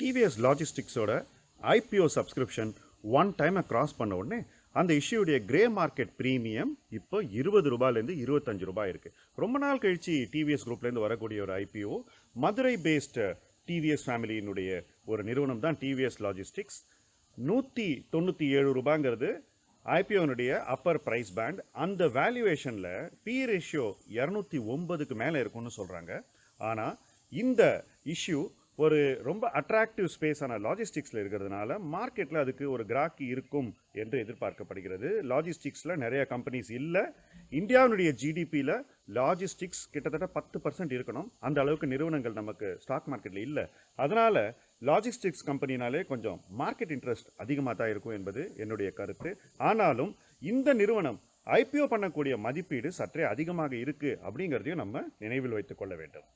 TVS லாஜிஸ்டிக்ஸோட IPO subscription one டைமை cross பண்ண உடனே அந்த இஷ்யூடைய கிரே மார்க்கெட் ப்ரீமியம் இப்போ இருபது ரூபாயிலேருந்து இருபத்தஞ்சு ரூபாய் இருக்குது ரொம்ப நாள் கழிச்சு டிவிஎஸ் குரூப்லேருந்து வரக்கூடிய ஒரு ஐபிஓ மதுரை பேஸ்டு டிவிஎஸ் ஃபேமிலியினுடைய ஒரு நிறுவனம் தான் டிவிஎஸ் லாஜிஸ்டிக்ஸ் நூற்றி தொண்ணூற்றி ஏழு ரூபாங்கிறது ஐபிஓனுடைய அப்பர் ப்ரைஸ் பேண்ட் அந்த வேல்யூவேஷனில் பி ரேஷியோ இரநூத்தி ஒன்பதுக்கு மேலே இருக்கும்னு சொல்கிறாங்க ஆனால் இந்த இஷ்யூ ஒரு ரொம்ப அட்ராக்டிவ் ஸ்பேஸான லாஜிஸ்டிக்ஸில் இருக்கிறதுனால மார்க்கெட்டில் அதுக்கு ஒரு கிராக்கி இருக்கும் என்று எதிர்பார்க்கப்படுகிறது. லாஜிஸ்டிக்ஸில் நிறைய கம்பெனிஸ் இல்லை. இந்தியாவினுடைய ஜிடிபியில் லாஜிஸ்டிக்ஸ் கிட்டத்தட்ட பத்து பர்சன்ட் இருக்கணும். அந்த அளவுக்கு நிறுவனங்கள் நமக்கு ஸ்டாக் மார்க்கெட்டில் இல்லை. அதனால் லாஜிஸ்டிக்ஸ் கம்பெனினாலே கொஞ்சம் மார்க்கெட் இன்ட்ரெஸ்ட் அதிகமாக தான் இருக்கும் என்பது என்னுடைய கருத்து. ஆனாலும் இந்த நிறுவனம் ஐபிஓ பண்ணக்கூடிய மதிப்பீடு சற்றே அதிகமாக இருக்குது அப்படிங்கிறதையும் நம்ம நினைவில் வைத்துக் கொள்ள வேண்டும்.